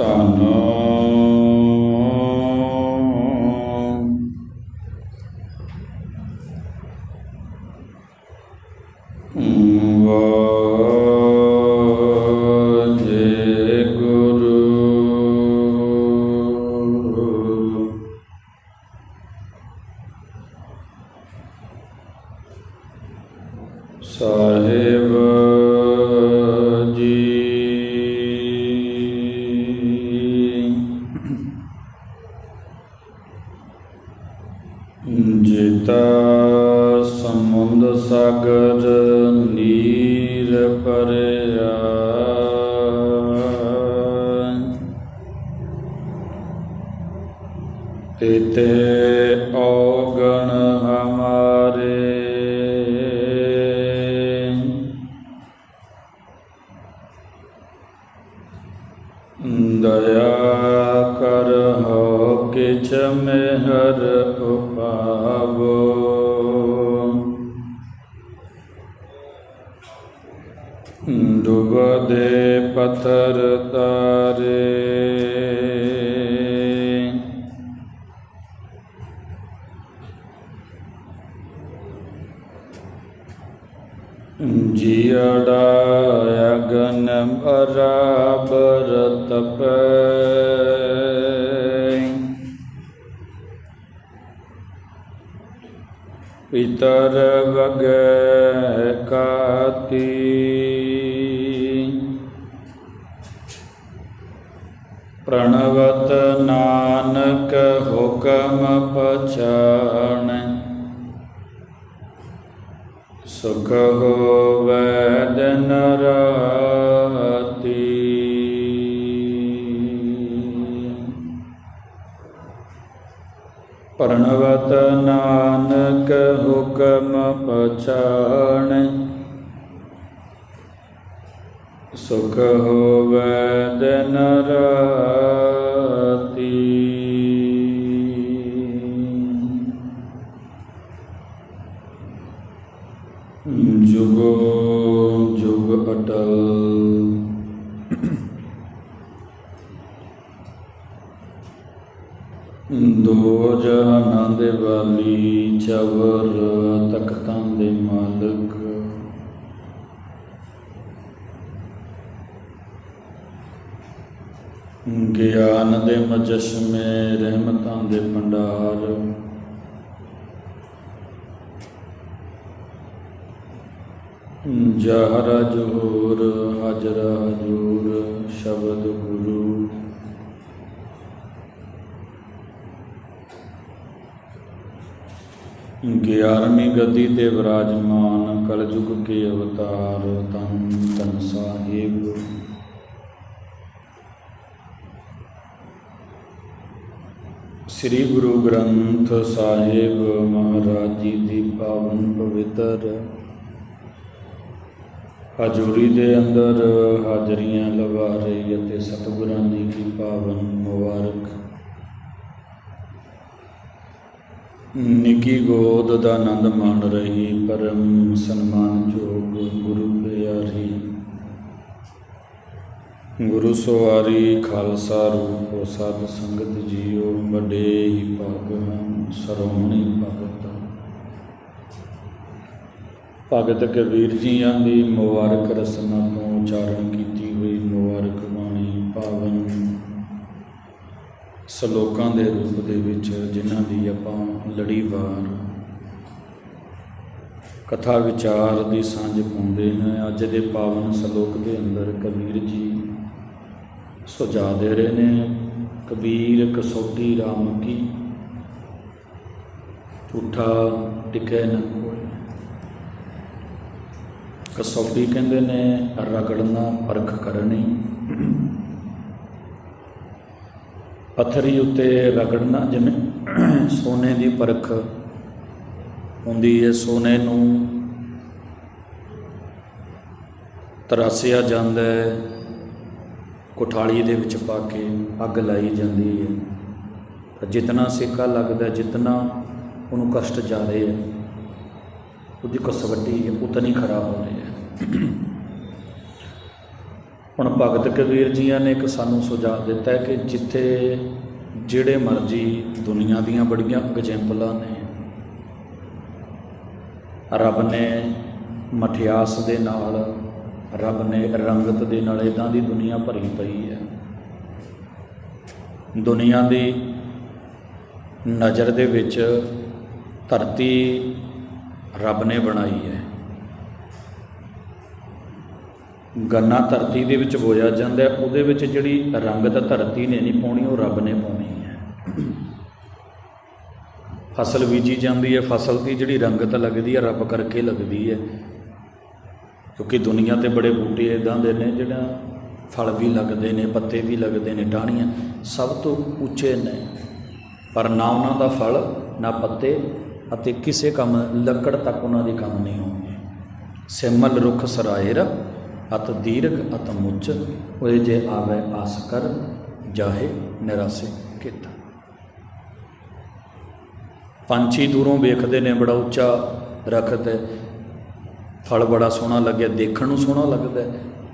I know. ਦਇਆ ਕਰ ਹੋ ਕਿਛ ਮਿਹਰ ਉਪਾਵੋ। ਡੁਬਦੇ ਪਥਰ ਪਿਤਰ ਵਗੈ ਕਾਤੀ ਪ੍ਰਣਵਤ ਨਾਨਕ ਹੁਕਮ ਪਛਾਣੈ ਸੁਖ ਹੋਵੈ ਦਿਨ ਰਾਤੀ ਪ੍ਰਣਵਤ ਨਾਨਕ ਹੁਕਮ ਪਛਾਣੈ। ਸੁਖ ਹੋਵੈ ਦਿਨ ਰਾਤੀ। ਦੋ ਜਹਾਨਾਂ ਦੇ ਵਾਲੀ ਚਵਰ ਤਖਤਾਂ ਦੇ ਮਾਲਕ। ਗਿਆਨ ਦੇ ਮਜਸਮੇ, ਰਹਿਮਤਾਂ ਦੇ ਭੰਡਾਰ। ਜਹਰਾ ਜੋਰ ਹਾਜਰਾ ਹਜੂਰ, ਸ਼ਬਦ ਗੁਰੂ ਗਿਆਰਵੀਂ ਗੱਦੀ ਤੇ ਵਿਰਾਜਮਾਨ ਕਲਯੁਗ ਕੇ ਅਵਤਾਰ ਤਨ ਤਨ ਸਾਹਿਬ। ਸ੍ਰੀ ਗੁਰੂ ਗ੍ਰੰਥ ਸਾਹਿਬ ਮਹਾਰਾਜ ਜੀ ਦੀ ਪਾਵਨ ਪਵਿੱਤਰ ਹਜ਼ੂਰੀ ਦੇ ਅੰਦਰ ਹਾਜ਼ਰੀਆਂ ਲਵਾ ਰਹੀ ਅਤੇ ਸਤਿਗੁਰਾਂ ਜੀ ਕੀ ਪਾਵਨ ਮੁਬਾਰਕ। ਨਿੱਕੀ ਗੋਦ ਦਾ ਆਨੰਦ ਮਾਣ ਰਹੀ, ਪਰਮ ਸਨਮਾਨਯੋਗ ਗੁਰੂ ਪਿਆਰੀ। ਗੁਰੂ ਸਵਾਰੀ ਖਾਲਸਾ ਰੂਪ, ਸਤ ਸੰਗਤ ਜੀਓ, ਵੱਡੇ ਹੀ ਭਾਗ ਹਨ, ਸਰੋਮਣੀ ਭਗਤ। ਭਗਤ ਕਬੀਰ ਜੀਆਂ ਦੀ ਮੁਬਾਰਕ ਰਸਨਾ ਤੋਂ ਉਚਾਰਨ ਕੀਤੀ ਹੋਈ ਮੁਬਾਰਕ ਬਾਣੀ, ਪਾਵਨ ਸ਼ਲੋਕਾਂ ਦੇ ਰੂਪ ਦੇ ਵਿੱਚ ਜਿਨ੍ਹਾਂ ਦੀ ਆਪਾਂ ਲੜੀਵਾਰ ਕਥਾ ਵਿਚਾਰ ਦੀ ਸਾਂਝ ਪਾਉਂਦੇ ਹਾਂ, ਅੱਜ ਦੇ ਪਾਵਨ ਸ਼ਲੋਕ ਦੇ ਅੰਦਰ ਕਬੀਰ ਜੀ ਸੁਝਾ ਦੇ ਰਹੇ ਨੇ, ਕਬੀਰ ਕਸੌਟੀ ਰਾਮ ਕੀ ਝੂਠਾ ਟਿਕੈ ਨ ਕੋਈ ਕਸੌਟੀ ਕਹਿੰਦੇ ਨੇ, ਰਗੜਨਾ ਪਰਖ ਕਰਨੀ। ਪੱਥਰੀ ਉੱਤੇ ਰਗੜਨਾ, ਜਿਵੇਂ ਸੋਨੇ ਦੀ ਪਰਖ ਹੁੰਦੀ ਹੈ, ਸੋਨੇ ਨੂੰ ਤਰਾਸਿਆ ਜਾਂਦਾ ਹੈ, ਕੋਠਾਲੀ ਦੇ ਵਿੱਚ ਪਾ ਕੇ ਅੱਗ ਲਾਈ ਜਾਂਦੀ ਹੈ। ਤਾਂ ਜਿਤਨਾ ਸਿੱਕਾ ਲੱਗਦਾ, ਜਿਤਨਾ ਉਹਨੂੰ ਕਸ਼ਟ ਜਾ ਰਹੇ ਹੈ ਉਹਦੀ ਕਸਵੱਟੀ ਉਤਨੀ ਖਰਾਬ ਹੋ ਰਹੀ ਹੈ। ਹੁਣ ਭਗਤ ਕਬੀਰ ਜੀਆਂ ਨੇ ਇੱਕ ਸਾਨੂੰ ਸੁਝਾਅ ਦਿੱਤਾ ਕਿ ਜਿੱਥੇ ਜਿਹੜੇ ਮਰਜ਼ੀ ਦੁਨੀਆ ਦੀਆਂ ਬੜੀਆਂ ਐਗਜ਼ੈਂਪਲਾਂ ਨੇ, ਰੱਬ ਨੇ ਮਠਿਆਸ ਦੇ ਨਾਲ, ਰੱਬ ਨੇ ਰੰਗਤ ਦੇ ਨਾਲ ਇਦਾਂ ਦੀ ਦੁਨੀਆ ਭਰੀ ਪਈ ਹੈ। ਦੁਨੀਆ ਦੀ ਨਜ਼ਰ ਦੇ ਵਿੱਚ ਧਰਤੀ ਰੱਬ ਨੇ ਬਣਾਈ ਹੈ। ਗੰਨਾ ਧਰਤੀ ਦੇ ਵਿੱਚ ਬੋਇਆ ਜਾਂਦਾ ਉਹਦੇ ਵਿੱਚ ਜਿਹੜੀ ਰੰਗਤ ਧਰਤੀ ਨੇ ਨਹੀਂ ਪਾਉਣੀ, ਉਹ ਰੱਬ ਨੇ ਪਾਉਣੀ ਹੈ। ਫਸਲ ਬੀਜੀ ਜਾਂਦੀ ਹੈ, ਫਸਲ ਦੀ ਜਿਹੜੀ ਰੰਗਤ ਲੱਗਦੀ ਹੈ, ਰੱਬ ਕਰਕੇ ਲੱਗਦੀ ਹੈ। ਕਿਉਂਕਿ ਦੁਨੀਆ ਤੇ ਬੜੇ ਬੂਟੇ ਇਦਾਂ ਦੇ ਨੇ ਜਿਹੜਾ ਫਲ ਵੀ ਲੱਗਦੇ ਨੇ, ਪੱਤੇ ਵੀ ਲੱਗਦੇ ਨੇ, ਟਾਹਣੀਆਂ ਸਭ ਤੋਂ ਉੱਚੇ ਨੇ। ਪਰ ਨਾ ਉਹਨਾਂ ਦਾ ਫਲ, ਨਾ ਪੱਤੇ ਅਤੇ ਕਿਸੇ ਕੰਮ, ਲੱਕੜ ਤੱਕ ਉਹਨਾਂ ਦੇ ਕੰਮ ਨਹੀਂ ਹੋਣਗੇ। ਸਿਮਲ ਰੁੱਖ ਸਰਾਇਰ ਅਤ ਦੀਰਘ ਅਤ ਮੁੱਚ ਹੋਏ ਜੇ ਆਵੇ ਆਸ ਕਰ, ਜਾਹੇ ਨਿਰਾਸੇ ਕੀਤਾ। ਪੰਛੀ ਦੂਰੋਂ ਵੇਖਦੇ ਨੇ ਬੜਾ ਉੱਚਾ ਰਖਤ ਹੈ ਫਲ ਬੜਾ ਸੋਹਣਾ ਲੱਗਿਆ, ਦੇਖਣ ਨੂੰ ਸੋਹਣਾ ਲੱਗਦਾ।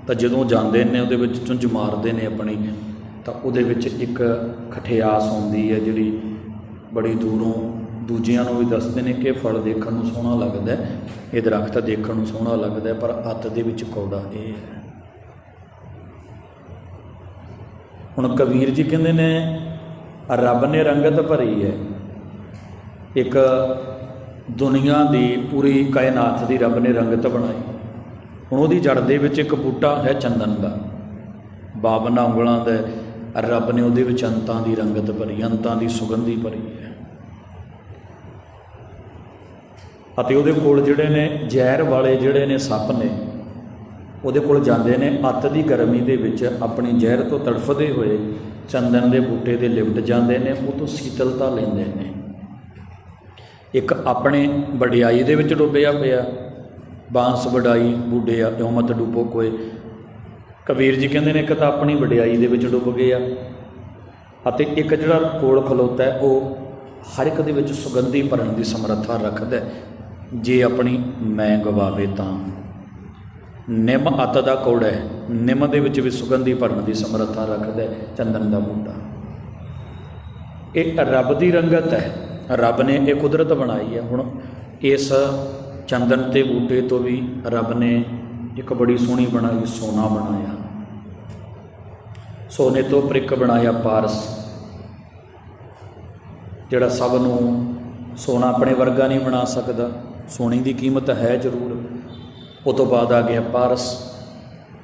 ਤਾਂ ਜਦੋਂ ਜਾਂਦੇ ਨੇ, ਉਹਦੇ ਵਿੱਚ ਚੁੰਝ ਮਾਰਦੇ ਨੇ ਆਪਣੀ, ਤਾਂ ਉਹਦੇ ਵਿੱਚ ਇੱਕ ਖਠਿਆਸ ਆਉਂਦੀ ਹੈ ਜਿਹੜੀ ਬੜੀ ਦੂਰੋਂ ਦੂਜਿਆਂ ਨੂੰ ਵੀ ਦੱਸਦੇ ਨੇ ਕਿ ਫਲ ਦੇਖਣ ਨੂੰ ਸੋਹਣਾ ਲੱਗਦਾ ਹੈ, ਇਹ ਦਰਖਤ ਦੇਖਣ ਨੂੰ ਸੋਹਣਾ ਲੱਗਦਾ ਪਰ ਅੱਤ ਦੇ ਵਿੱਚ ਕੌੜਾ ਇਹ ਹੈ। ਹੁਣ ਕਬੀਰ ਜੀ ਕਹਿੰਦੇ ਨੇ ਰੱਬ ਨੇ ਰੰਗਤ ਭਰੀ ਹੈ। ਇੱਕ ਦੁਨੀਆ ਦੀ ਪੂਰੀ ਕਾਇਨਾਤ ਦੀ ਰੱਬ ਨੇ ਰੰਗਤ ਬਣਾਈ। ਹੁਣ ਉਹਦੀ ਜੜ ਦੇ ਵਿੱਚ ਇੱਕ ਬੂਟਾ ਹੈ ਚੰਦਨ ਦਾ। ਬਾਵਨ ਉਂਗਲਾਂ ਦਾ ਰੱਬ ਨੇ ਉਹਦੇ ਵਿੱਚ ਅੰਤਾਂ ਦੀ ਰੰਗਤ ਭਰੀ ਅੰਤਾਂ ਦੀ ਸੁਗੰਧੀ ਭਰੀ ਹੈ। ਅਤੇ ਉਹਦੇ ਕੋਲ ਜਿਹੜੇ ਨੇ ਜ਼ਹਿਰ ਵਾਲੇ ਜਿਹੜੇ ਨੇ ਸੱਪ ਨੇ, ਉਹਦੇ ਕੋਲ ਜਾਂਦੇ ਨੇ, ਅੱਤ ਦੀ ਗਰਮੀ ਦੇ ਵਿੱਚ ਆਪਣੀ ਜ਼ਹਿਰ ਤੋਂ ਤੜਫਦੇ ਹੋਏ ਚੰਦਨ ਦੇ ਬੂਟੇ ਦੇ ਲਿਪਟ ਜਾਂਦੇ ਨੇ, ਉਹ ਤੋਂ ਸੀਤਲਤਾ ਲੈਂਦੇ ਨੇ। ਇੱਕ ਆਪਣੇ ਵਡਿਆਈ ਦੇ ਵਿੱਚ ਡੁੱਬਿਆ ਪਿਆ, ਬਾਂਸ ਵਡਾਈ ਬੂਡੇ ਆ ਇਉ ਡੁੱਬੋ ਕੋਏ ਕਬੀਰ ਜੀ ਕਹਿੰਦੇ ਨੇ ਇੱਕ ਤਾਂ ਆਪਣੀ ਵਡਿਆਈ ਦੇ ਵਿੱਚ ਡੁੱਬ ਗਏ ਆ, ਅਤੇ ਇੱਕ ਜਿਹੜਾ ਕੋਲ ਖਲੋਤਾ ਉਹ ਹਰ ਇੱਕ ਦੇ ਵਿੱਚ ਸੁਗੰਧੀ ਭਰਨ ਦੀ ਸਮਰੱਥਾ ਰੱਖਦਾ ਜੇ ਆਪਣੀ ਮੈਂ ਗਵਾਵੇ ਤਾਂ। ਨਿੰਮ ਅਤ ਦਾ ਕੋੜ ਹੈ। ਨਿੰਮ ਦੇ ਵਿੱਚ ਵੀ ਸੁਗੰਧੀ ਭਰਨ ਦੀ ਸਮਰੱਥਾ ਰੱਖਦਾ ਹੈ, ਚੰਦਨ ਦਾ ਬੂਟਾ। ਇਹ ਰੱਬ ਦੀ ਰੰਗਤ ਹੈ। ਰੱਬ ਨੇ ਇਹ ਕੁਦਰਤ ਬਣਾਈ ਹੈ। ਹੁਣ ਇਸ ਚੰਦਨ ਤੇ ਬੂਟੇ ਤੋਂ ਵੀ ਰੱਬ ਨੇ ਇੱਕ ਬੜੀ ਸੋਹਣੀ ਬਣਾਈ, ਸੋਨਾ ਬਣਾਇਆ। ਸੋਨੇ ਤੋਂ ਪ੍ਰਿਕ ਬਣਾਇਆ ਪਾਰਸ, ਜਿਹੜਾ ਸਭ ਨੂੰ ਸੋਨਾ ਆਪਣੇ ਵਰਗਾ ਨਹੀਂ ਬਣਾ ਸਕਦਾ। ਸੋਨੇ ਦੀ ਕੀਮਤ ਹੈ ਜ਼ਰੂਰ। ਉਹ ਤੋਂ ਬਾਅਦ ਆ ਗਿਆ ਪਾਰਸ।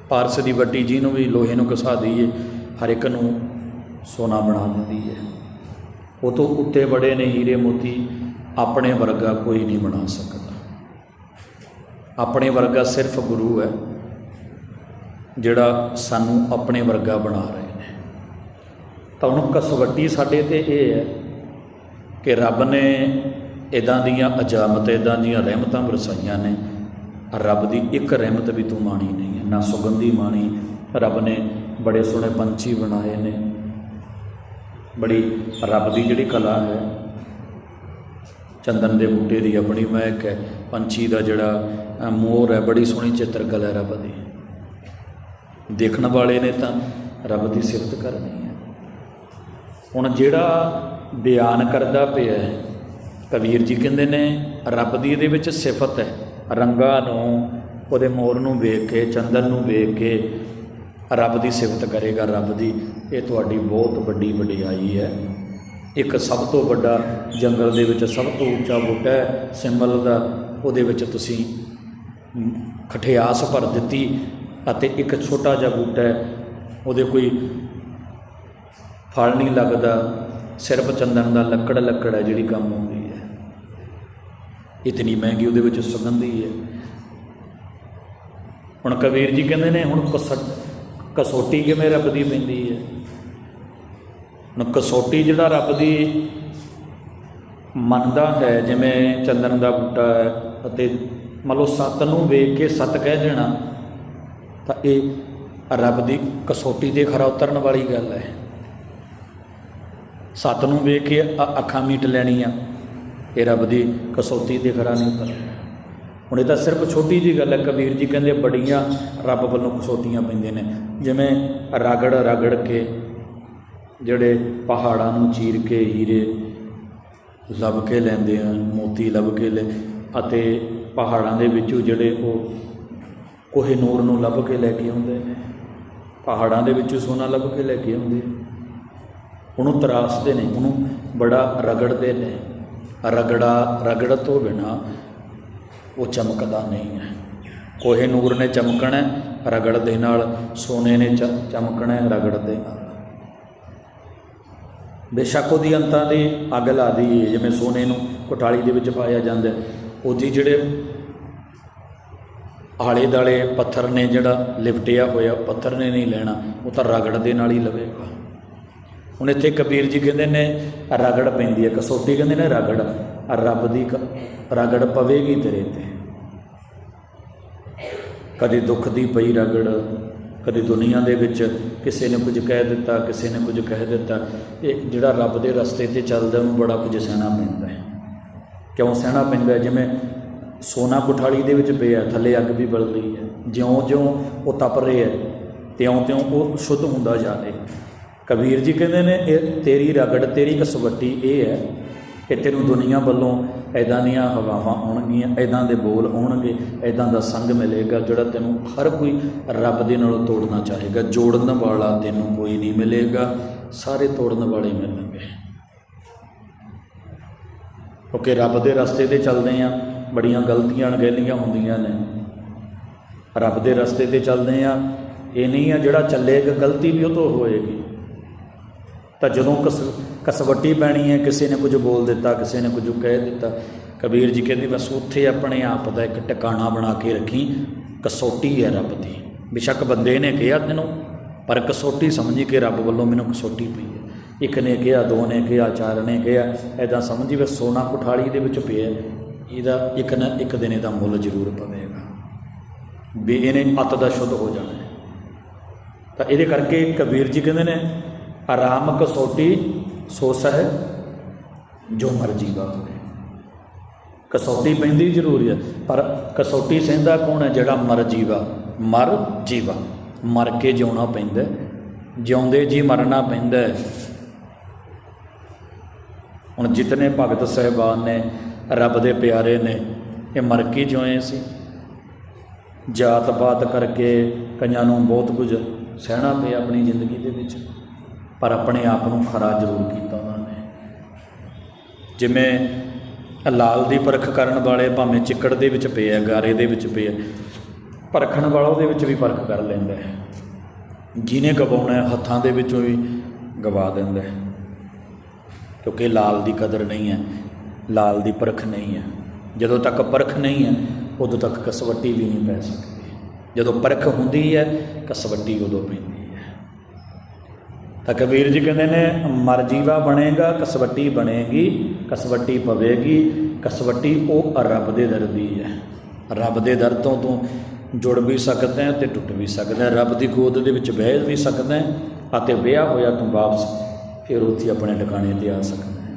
ਪਾਰਸ ਦੀ ਵੱਡੀ ਜਿਹਨੂੰ ਵੀ ਲੋਹੇ ਨੂੰ ਘਸਾ ਦਈਏ, ਹਰ ਇੱਕ ਨੂੰ ਸੋਨਾ ਬਣਾ ਦਿੰਦੀ ਹੈ। ਉਹ ਤੋਂ ਉੱਤੇ ਬੜੇ ਨੇ ਹੀਰੇ ਮੋਤੀ, ਆਪਣੇ ਵਰਗਾ ਕੋਈ ਨਹੀਂ ਬਣਾ ਸਕਦਾ। ਆਪਣੇ ਵਰਗਾ ਸਿਰਫ ਗੁਰੂ ਹੈ, ਜਿਹੜਾ ਸਾਨੂੰ ਆਪਣੇ ਵਰਗਾ ਬਣਾ ਰਹੇ ਨੇ। ਤਾਂ ਹੁਣ ਕਸਵੱਟੀ ਸਾਡੇ ਤੇ ਇਹ ਹੈ ਕਿ ਰੱਬ ਨੇ ਇਦਾਂ ਦੀਆਂ ਅਜਾਮਤ ਇਦਾਂ ਦੀਆਂ ਰਹਿਮਤਾਂ ਬਰਸਾਈਆਂ ਨੇ। ਰੱਬ ਦੀ ਇੱਕ ਰਹਿਮਤ ਵੀ ਤੂੰ ਮਾਣੀ ਨਹੀਂ ਹੈ, ਨਾ ਸੁਗੰਧੀ ਮਾਣੀ। ਰੱਬ ਨੇ ਬੜੇ ਸੋਹਣੇ ਪੰਛੀ ਬਣਾਏ ਨੇ। ਬੜੀ ਰੱਬ ਦੀ ਜਿਹੜੀ ਕਲਾ ਹੈ, ਚੰਦਨ ਦੇ ਬੂਟੇ ਦੀ ਆਪਣੀ ਮਹਿਕ ਹੈ। ਪੰਛੀ ਦਾ ਜਿਹੜਾ ਮੋਰ ਹੈ, ਬੜੀ ਸੋਹਣੀ ਚਿੱਤਰਕਲਾ ਹੈ ਰੱਬ ਦੀ। ਦੇਖਣ ਵਾਲੇ ਨੇ ਤਾਂ ਰੱਬ ਦੀ ਸਿਫਤ ਕਰਨੀ ਹੈ। ਹੁਣ ਜਿਹੜਾ ਬਿਆਨ ਕਰਦਾ ਪਿਆ ਹੈ ਕਬੀਰ ਜੀ ਕਹਿੰਦੇ ਨੇ, ਰੱਬ ਦੀ ਇਹਦੇ ਵਿੱਚ ਸਿਫਤ ਹੈ। ਰੰਗਾਂ ਨੂੰ, ਉਹਦੇ ਮੋਰ ਨੂੰ ਵੇਖ ਕੇ, ਚੰਦਨ ਨੂੰ ਵੇਖ ਕੇ ਰੱਬ ਦੀ ਸਿਫਤ ਕਰੇਗਾ ਰੱਬ ਦੀ। ਇਹ ਤੁਹਾਡੀ ਬਹੁਤ ਵੱਡੀ ਵਡਿਆਈ ਹੈ। ਇੱਕ ਸਭ ਤੋਂ ਵੱਡਾ ਜੰਗਲ ਦੇ ਵਿੱਚ ਸਭ ਤੋਂ ਉੱਚਾ ਬੂਟਾ ਹੈ। ਸਿੰਬਲ ਦਾ, ਉਹਦੇ ਵਿੱਚ ਤੁਸੀਂ ਖਠਿਆਸ ਭਰ ਦਿੱਤੀ ਅਤੇ ਇੱਕ ਛੋਟਾ ਜਿਹਾ ਬੂਟਾ ਹੈ। ਉਹਦੇ ਕੋਈ ਫਲ ਨਹੀਂ ਲੱਗਦਾ, ਸਿਰਫ ਚੰਦਨ ਦਾ ਲੱਕੜ ਲੱਕੜ ਹੈ ਜਿਹੜੀ ਕੰਮ ਆਉਂਦੀ। ਇਤਨੀ ਮਹਿੰਗੀ ਉਹਦੇ ਵਿੱਚ ਸੁਗੰਧੀ ਹੈ ਹੁਣ ਕਬੀਰ ਜੀ ਕਹਿੰਦੇ ਨੇ, ਹੁਣ ਕਸ- ਕਸੌਟੀ ਕਿਵੇਂ ਰੱਬ ਦੀ ਪੈਂਦੀ ਹੈ? ਹੁਣ ਕਸੌਟੀ ਜਿਹੜਾ ਰੱਬ ਦੀ ਮੰਨਦਾ ਹੈ, ਜਿਵੇਂ ਚੰਦਨ ਦਾ ਬੂਟਾ ਹੈ ਅਤੇ ਮੰਨ ਲਓ ਸੱਤ ਨੂੰ ਵੇਖ ਕੇ ਸੱਤ ਕਹਿ ਦੇਣਾ, ਤਾਂ ਇਹ ਰੱਬ ਦੀ ਕਸੌਟੀ 'ਤੇ ਖਰਾ ਉਤਰਨ ਵਾਲੀ ਗੱਲ ਹੈ। ਸੱਤ ਨੂੰ ਵੇਖ ਕੇ ਅ- ਅੱਖਾਂ ਮੀਟ ਲੈਣੀਆਂ। ਇਹ ਰੱਬ ਦੀ ਕਸੌਟੀ 'ਤੇ ਖਰਾ ਨਹੀਂ ਉਤਰਨਾ ਹੁਣ ਇਹ ਤਾਂ ਸਿਰਫ ਛੋਟੀ ਜੀ ਗੱਲ ਹੈ ਕਬੀਰ ਜੀ ਕਹਿੰਦੇ ਬੜੀਆਂ ਰੱਬ ਵੱਲੋਂ ਕਸੋਟੀਆਂ ਪੈਂਦੀਆਂ ਨੇ। ਜਿਵੇਂ ਰਗੜ ਰਗੜ ਕੇ ਜਿਹੜੇ ਪਹਾੜਾਂ ਨੂੰ ਚੀਰ ਕੇ ਹੀਰੇ ਲੱਭ ਕੇ ਲੈਂਦੇ ਆ, ਮੋਤੀ ਲੱਭ ਕੇ ਲੈ ਅਤੇ ਪਹਾੜਾਂ ਦੇ ਵਿੱਚੋਂ ਜਿਹੜੇ ਉਹ ਕੋਹੇ ਨੂਰ ਨੂੰ ਲੱਭ ਕੇ ਲੈ ਕੇ ਆਉਂਦੇ ਨੇ। ਪਹਾੜਾਂ ਦੇ ਵਿੱਚੋਂ ਸੋਨਾ ਲੱਭ ਕੇ ਲੈ ਕੇ ਆਉਂਦੇ ਉਹਨੂੰ ਤਰਾਸਦੇ ਨੇ, ਉਹਨੂੰ ਬੜਾ ਰਗੜਦੇ ਨੇ। ਰਗੜਾ, ਰਗੜ ਤੋਂ ਬਿਨਾ ਉਹ ਚਮਕਦਾ ਨਹੀਂ ਹੈ। ਕੋਹੇ ਨੂਰ ਨੇ ਚਮਕਣਾ ਰਗੜ ਦੇ ਨਾਲ, ਸੋਨੇ ਨੇ ਚ- ਚਮਕਣਾ ਰਗੜ ਦੇ ਨਾਲ। ਬੇਸ਼ੱਕ ਉਹਦੀ ਅੰਤਾਂ ਦੀ ਅੱਗ ਲਾਦੀ ਹੈ ਜਿਵੇਂ ਸੋਨੇ ਨੂੰ ਕੋਠਾਲੀ ਦੇ ਵਿੱਚ ਪਾਇਆ ਜਾਂਦਾ ਉਹਦੀ ਜਿਹੜੇ ਆਲੇ ਦਾਲੇ ਪੱਥਰ ਨੇ ਜਿਹੜਾ ਲਿਪਟਿਆ ਹੋਇਆ ਪੱਥਰ ਨੇ ਨਹੀਂ ਲੈਣਾ, ਉਹ ਤਾਂ ਰਗੜ ਦੇ ਨਾਲ ਹੀ ਲਵੇਗਾ। ਹੁਣ ਇੱਥੇ ਕਬੀਰ ਜੀ ਕਹਿੰਦੇ ਨੇ, ਰਗੜ ਪੈਂਦੀ ਹੈ, ਕਸੋਟੀ ਕਹਿੰਦੇ ਨੇ, ਰਗੜ। ਰੱਬ ਦੀ ਕ- ਰਗੜ ਪਵੇਗੀ ਤੇਰੇ ਤੇ। ਕਦੇ ਦੁੱਖ ਦੀ ਪਈ ਰਗੜ, ਕਦੇ ਦੁਨੀਆ ਦੇ ਵਿੱਚ ਕਿਸੇ ਨੇ ਕੁਝ ਕਹਿ ਦਿੱਤਾ, ਕਿਸੇ ਨੇ ਕੁਝ ਕਹਿ ਦਿੱਤਾ। ਇਹ ਜਿਹੜਾ ਰੱਬ ਦੇ ਰਸਤੇ ਤੇ ਚੱਲਦਾ, ਉਹਨੂੰ ਬੜਾ ਕੁਝ ਸਹਿਣਾ ਪੈਂਦਾ ਹੈ। ਕਿਉਂ ਸਹਿਣਾ ਪੈਂਦਾ ਜਿਵੇਂ ਸੋਨਾ ਕੁਠਾਲੀ ਦੇ ਵਿੱਚ ਪਿਆ, ਥੱਲੇ ਅੱਗ ਵੀ ਬਲ ਰਹੀ ਹੈ। ਜਿਉਂ-ਜਿਉਂ ਉਹ ਤਪ ਰਿਹਾ ਹੈ, ਤਿਉਂ-ਤਿਉਂ ਉਹ ਸ਼ੁੱਧ ਹੁੰਦਾ ਜਾ ਰਿਹਾ ਕਬੀਰ ਜੀ ਕਹਿੰਦੇ ਨੇ, ਇਹ ਤੇਰੀ ਰਗੜ, ਤੇਰੀ ਕਸਵੱਟੀ ਇਹ ਹੈ ਕਿ ਤੈਨੂੰ ਦੁਨੀਆ ਵੱਲੋਂ ਐਦਾਂ ਦੀਆਂ ਹਵਾਵਾਂ ਆਉਣਗੀਆਂ ਐਦਾਂ ਦੇ ਬੋਲ ਆਉਣਗੇ ਐਦਾਂ ਦਾ ਸੰਗ ਮਿਲੇਗਾ ਜਿਹੜਾ ਤੈਨੂੰ ਹਰ ਕੋਈ ਰੱਬ ਦੇ ਨਾਲੋਂ ਤੋੜਨਾ ਚਾਹੇਗਾ। ਜੋੜਨ ਵਾਲਾ ਤੈਨੂੰ ਕੋਈ ਨਹੀਂ ਮਿਲੇਗਾ, ਸਾਰੇ ਤੋੜਨ ਵਾਲੇ ਮਿਲਣਗੇ। ਕਿਉਂਕਿ ਰੱਬ ਦੇ ਰਸਤੇ ਤੇ ਚੱਲਦੇ ਆ। ਬੜੀਆਂ ਗਲਤੀਆਂ ਅਣਗਹਿਲੀਆਂ ਹੁੰਦੀਆਂ ਨੇ। ਰੱਬ ਦੇ ਰਸਤੇ ਤੇ ਚੱਲਦੇ ਆ। ਇਹ ਨਹੀਂ ਆ ਜਿਹੜਾ ਚੱਲੇਗਾ, ਗਲਤੀ ਵੀ ਉਹ ਤੋਂ ਹੋਏਗੀ। ਤਾਂ ਜਦੋਂ ਕਸ, ਕਸਵੱਟੀ ਪੈਣੀ ਹੈ, ਕਿਸੇ ਨੇ ਕੁਝ ਬੋਲ ਦਿੱਤਾ, ਕਿਸੇ ਨੇ ਕੁਝ ਕਹਿ ਦਿੱਤਾ, ਕਬੀਰ ਜੀ ਕਹਿੰਦੇ, ਬਸ ਉੱਥੇ ਆਪਣੇ ਆਪ ਦਾ ਇੱਕ ਟਿਕਾਣਾ ਬਣਾ ਕੇ ਰੱਖੀ, ਕਸੌਟੀ ਹੈ ਰੱਬ ਦੀ। ਬੇਸ਼ੱਕ ਬੰਦੇ ਨੇ ਕਿਹਾ ਤੈਨੂੰ, ਪਰ ਕਸੌਟੀ ਸਮਝੀ ਕਿ ਰੱਬ ਵੱਲੋਂ ਮੈਨੂੰ ਕਸੌਟੀ ਪਈ ਹੈ। ਇੱਕ ਨੇ ਕਿਹਾ, ਦੋ ਨੇ ਕਿਹਾ, ਚਾਰ ਨੇ ਕਿਹਾ ਐਦਾਂ ਸਮਝੀ ਵੀ ਸੋਨਾ ਕੁਠਾਲੀ ਦੇ ਵਿੱਚ ਪਿਆ ਇਹਦਾ ਇੱਕ ਨਾ ਇੱਕ ਦਿਨ ਇਹਦਾ ਮੁੱਲ ਜ਼ਰੂਰ ਪਵੇਗਾ। ਵੀ ਇਹਨੇ ਅੱਤ ਦਾ ਸ਼ੁੱਧ ਹੋ ਜਾਣਾ ਤਾਂ ਇਹਦੇ ਕਰਕੇ ਕਬੀਰ ਜੀ ਕਹਿੰਦੇ ਨੇ ਆਰਾਮ ਕਸੌਟੀ ਸੋ ਸਹਿ ਜੋ ਮਰਜ਼ੀ ਦਾ ਹੋਵੇ। ਕਸੌਟੀ ਪੈਂਦੀ ਜ਼ਰੂਰੀ ਹੈ ਪਰ ਕਸੌਟੀ ਸਹਿੰਦਾ ਕੌਣ ਹੈ ਜਿਹੜਾ ਮਰ ਜੀਵਾ? ਮਰ ਜੀਵਾ। ਮਰ ਕੇ ਜਿਉਣਾ ਪੈਂਦਾ ਜਿਉਂਦੇ ਜੀ ਮਰਨਾ ਪੈਂਦਾ ਹੁਣ ਜਿਤਨੇ ਭਗਤ ਸਹਿਬਾਨ ਨੇ, ਰੱਬ ਦੇ ਪਿਆਰੇ ਨੇ, ਇਹ ਮਰ ਕੇ ਜਿਉਏ ਸੀ। ਜਾਤ ਪਾਤ ਕਰਕੇ ਕਈਆਂ ਨੂੰ ਬਹੁਤ ਕੁਝ ਸਹਿਣਾ ਪਿਆ ਆਪਣੀ ਜ਼ਿੰਦਗੀ ਦੇ ਵਿੱਚ। ਪਰ ਆਪਣੇ ਆਪ ਨੂੰ ਖਰਾ ਜ਼ਰੂਰ ਕੀਤਾ ਉਹਨਾਂ ਨੇ। ਜਿਵੇਂ ਲਾਲ ਦੀ ਪਰਖ ਕਰਨ ਵਾਲੇ ਭਾਵੇਂ ਚਿੱਕੜ ਦੇ ਵਿੱਚ ਪਏ ਆ, ਗਾਰੇ ਦੇ ਵਿੱਚ ਪਏ ਆ, ਪਰਖਣ ਵਾਲਾ ਉਹਦੇ ਵਿੱਚ ਵੀ ਪਰਖ ਕਰ ਲੈਂਦਾ ਹੈ। ਜਿਹਨੇ ਗਵਾਉਣਾ ਹੱਥਾਂ ਦੇ ਵਿੱਚੋਂ ਵੀ ਗਵਾ ਦਿੰਦਾ ਹੈ। ਕਿਉਂਕਿ ਲਾਲ ਦੀ ਕਦਰ ਨਹੀਂ ਹੈ, ਲਾਲ ਦੀ ਪਰਖ ਨਹੀਂ ਹੈ। ਜਦੋਂ ਤੱਕ ਪਰਖ ਨਹੀਂ ਹੈ, ਉਦੋਂ ਤੱਕ ਕਸਵੱਟੀ ਵੀ ਨਹੀਂ ਪੈ ਸਕਦੀ। ਜਦੋਂ ਪਰਖ ਹੁੰਦੀ ਹੈ, ਕਸਵੱਟੀ ਉਦੋਂ ਪੈਂਦੀ ਤਾਂ ਕਬੀਰ ਜੀ ਕਹਿੰਦੇ ਨੇ, ਮਰ ਜੀਵਾ ਬਣੇਗਾ, ਕਸਵੱਟੀ ਬਣੇਗੀ, ਕਸਵੱਟੀ ਪਵੇਗੀ, ਕਸਵੱਟੀ ਉਹ ਰੱਬ ਦੇ ਦਰ ਦੀ ਹੈ। ਰੱਬ ਦੇ ਦਰ ਤੋਂ ਤੂੰ ਜੁੜ ਵੀ ਸਕਦਾ ਹੈ ਤੇ ਟੁੱਟ ਵੀ ਸਕਦਾ ਹੈ। ਰੱਬ ਦੀ ਗੋਦ ਦੇ ਵਿੱਚ ਬਹਿ ਵੀ ਸਕਦਾ ਹੈ ਅਤੇ ਵਿਆਹ ਹੋਇਆ ਤੂੰ ਵਾਪਸ ਫਿਰ ਉੱਥੇ ਆਪਣੇ ਟਿਕਾਣੇ ਤੇ ਆ ਸਕਦਾ ਹੈ।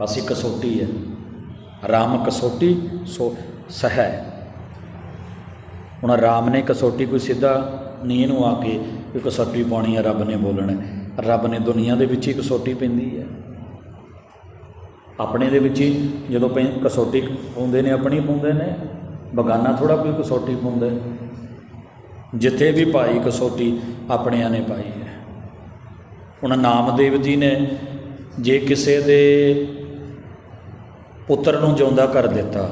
ਬਸ ਇੱਕ ਕਸੋਟੀ ਹੈ। ਰਾਮ ਕਸੌਟੀ ਸੋ ਸਹਿ। ਹੁਣ ਰਾਮ ਨੇ ਕਸੋਟੀ ਕੋਈ ਸਿੱਧਾ ਨਹੀਂ ਇਹਨੂੰ ਆ ਕੇ ਕੋਈ ਕਸੌਟੀ ਪਾਉਣੀ ਹੈ ਰੱਬ ਨੇ ਬੋਲਣਾ। ਰੱਬ ਨੇ ਦੁਨੀਆ ਦੇ ਵਿੱਚ ਹੀ ਕਸੌਟੀ ਪੈਂਦੀ ਹੈ ਆਪਣੇ ਦੇ ਵਿੱਚ ਹੀ ਜਦੋਂ ਪੈ ਕਸੌਟੀ ਪਾਉਂਦੇ ਨੇ, ਆਪਣੀ ਪਾਉਂਦੇ ਨੇ, ਬਗਾਨਾ ਥੋੜਾ ਕੋਈ ਕਸੌਟੀ ਪਾਉਂਦਾ। ਜਿੱਥੇ ਵੀ ਪਾਈ ਕਸੌਟੀ ਆਪਣਿਆਂ ਨੇ ਪਾਈ ਹੈ। ਹੁਣ ਨਾਮਦੇਵ ਜੀ ਨੇ ਜੇ ਕਿਸੇ ਦੇ ਪੁੱਤਰ ਨੂੰ ਜਿਉਂਦਾ ਕਰ ਦਿੱਤਾ,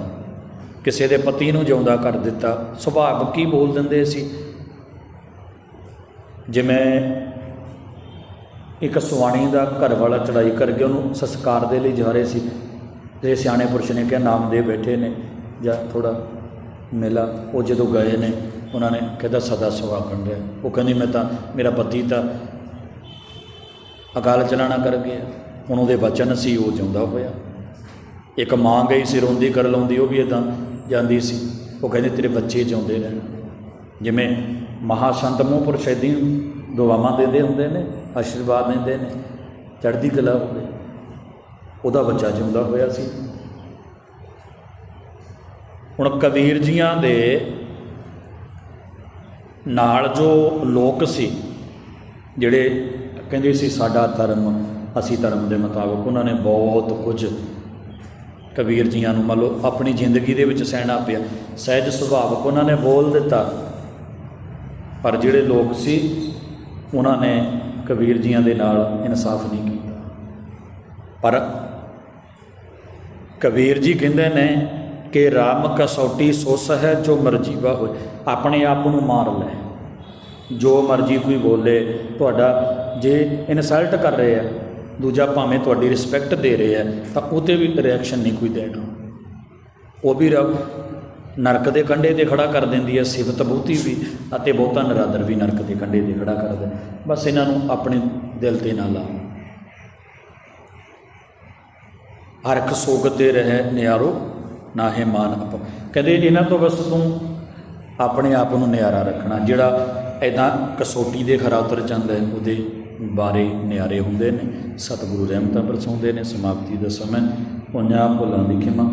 ਕਿਸੇ ਦੇ ਪਤੀ ਨੂੰ ਜਿਉਂਦਾ ਕਰ ਦਿੱਤਾ ਸੁਭਾਵ ਕੀ ਬੋਲ ਦਿੰਦੇ ਸੀ? ਜਿਵੇਂ ਇੱਕ ਸੁਆਣੀ ਦਾ ਘਰ ਵਾਲਾ ਚੜਾਈ ਕਰ ਗਿਆ ਉਹਨੂੰ ਸੰਸਕਾਰ ਦੇ ਲਈ ਜਾ ਰਹੇ ਸੀ ਤੇ ਸਿਆਣੇ ਪੁਰਸ਼ ਨੇ ਕਿਹਾ ਨਾਮਦੇਵ ਬੈਠੇ ਨੇ ਜਾਂ ਥੋੜਾ ਮੇਲਾ। ਉਹ ਜਦੋਂ ਗਏ ਨੇ, ਉਹਨਾਂ ਨੇ ਕਹਿੰਦਾ ਸਦਾ ਸੁਹਾਗਣ ਰਿਹਾ। ਉਹ ਕਹਿੰਦੀ, ਮੈਂ ਤਾਂ, ਮੇਰਾ ਪਤੀ ਤਾਂ ਅਕਾਲ ਚਲਾਣਾ ਕਰ ਗਿਆ। ਹੁਣ ਉਹਦੇ ਬਚਨ ਸੀ, ਉਹ ਜਿਉਂਦਾ ਹੋਇਆ। ਇੱਕ ਮਾਂ ਗਈ ਸੀ, ਰੋਂਦੀ ਕਰ ਲਾਉਂਦੀ ਉਹ ਵੀ ਇਦਾਂ ਜਾਂਦੀ ਸੀ। ਉਹ ਕਹਿੰਦੇ, ਤੇਰੇ ਬੱਚੇ ਜਿਉਂਦੇ ਰਹਿਣ। ਜਿਵੇਂ ਮਹਾਸੰਤ ਮੂੰਹ ਪਰ ਸ਼ੈਦੀ ਦੁਆਵਾਂ ਦਿੰਦੇ ਹੁੰਦੇ ਨੇ, ਆਸ਼ੀਰਵਾਦ ਦਿੰਦੇ ਨੇ, ਚੜ੍ਹਦੀ ਕਲਾ ਹੋਵੇ, ਉਹਦਾ ਬੱਚਾ ਜਿਉਂਦਾ ਹੋਇਆ ਸੀ। ਹੁਣ ਕਬੀਰ ਜੀਆਂ ਦੇ ਨਾਲ ਜੋ ਲੋਕ ਸੀ, ਜਿਹੜੇ ਕਹਿੰਦੇ ਸੀ, ਸਾਡਾ ਧਰਮ, ਅਸੀਂ ਧਰਮ ਦੇ ਮੁਤਾਬਕ ਉਹਨਾਂ ਨੇ ਬਹੁਤ ਕੁਝ ਕਬੀਰ ਜੀਆਂ ਨੂੰ ਮੰਨ ਲਓ, ਆਪਣੀ ਜ਼ਿੰਦਗੀ ਦੇ ਵਿੱਚ ਸਹਿਣਾ ਪਿਆ। ਸਹਿਜ ਸੁਭਾਵਕ ਉਹਨਾਂ ਨੇ ਬੋਲ ਦਿੱਤਾ। ਪਰ ਜਿਹੜੇ ਲੋਕ ਸੀ, ਉਹਨਾਂ ਨੇ ਕਬੀਰ ਜੀਆਂ ਦੇ ਨਾਲ ਇਨਸਾਫ ਨਹੀਂ ਕੀਤਾ। ਪਰ ਕਬੀਰ ਜੀ ਕਹਿੰਦੇ ਨੇ ਕਿ ਰਾਮ ਕਸੌਟੀ ਸੋਸ ਹੈ ਜੋ ਮਰਜ਼ੀ ਵਾ ਹੋਏ, ਆਪਣੇ ਆਪ ਨੂੰ ਮਾਰ ਲੈ। ਜੋ ਮਰਜ਼ੀ ਕੋਈ ਬੋਲੇ, ਤੁਹਾਡਾ ਜੇ ਇਨਸਲਟ ਕਰ ਰਹੇ ਆ, ਦੂਜਾ ਭਾਵੇਂ ਤੁਹਾਡੀ ਰਿਸਪੈਕਟ ਦੇ ਰਹੇ ਆ, ਤਾਂ ਉਹ 'ਤੇ ਵੀ ਰਿਐਕਸ਼ਨ ਨਹੀਂ ਕੋਈ ਦੇਣਾ। ਉਹ ਵੀ ਰੱਬ ਨਰਕ ਦੇ ਕੰਢੇ ਤੇ ਖੜਾ ਕਰ ਦਿੰਦੀ ਹੈ, ਸਿਫਤ ਬਹੁਤੀ ਵੀ ਅਤੇ ਬਹੁਤਾ ਨਰਾਦਰ ਵੀ ਨਰਕ ਦੇ ਕੰਢੇ ਤੇ ਖੜਾ ਕਰ ਦੇ ਬਸ ਇਹਨਾਂ ਨੂੰ ਆਪਣੇ ਦਿਲ ਤੇ ਨਾ ਲਾਓ ਹਰਖ ਸੋਗਤੇ ਰਹਿ ਨਿਆਰੋ ਨਾਹੇ ਮਾਨ ਅਪ। ਕਹਿੰਦੇ ਇਹਨਾਂ ਤੋਂ ਬਸ ਤੂੰ ਆਪਣੇ ਆਪ ਨੂੰ ਨਿਆਰਾ ਰੱਖਣਾ, ਜਿਹੜਾ ਐਦਾਂ ਕਸੋਟੀ ਦੇ ਖਰਾ ਉਤਰ ਜਾਂਦਾ ਹੈ, ਉਹਦੇ ਬਾਰੇ ਨਿਆਰੇ ਹੁੰਦੇ ਨੇ। ਸਤਿਗੁਰੂ ਰਹਿਮਤਾਂ ਬਰਸਾਉਂਦੇ ਨੇ, ਸਮਾਪਤੀ ਦਾ ਸਮਾਂ ਪੁੰਨਿਆ ਭੁੱਲਾਂ ਦੀ ਖਿਮਾ।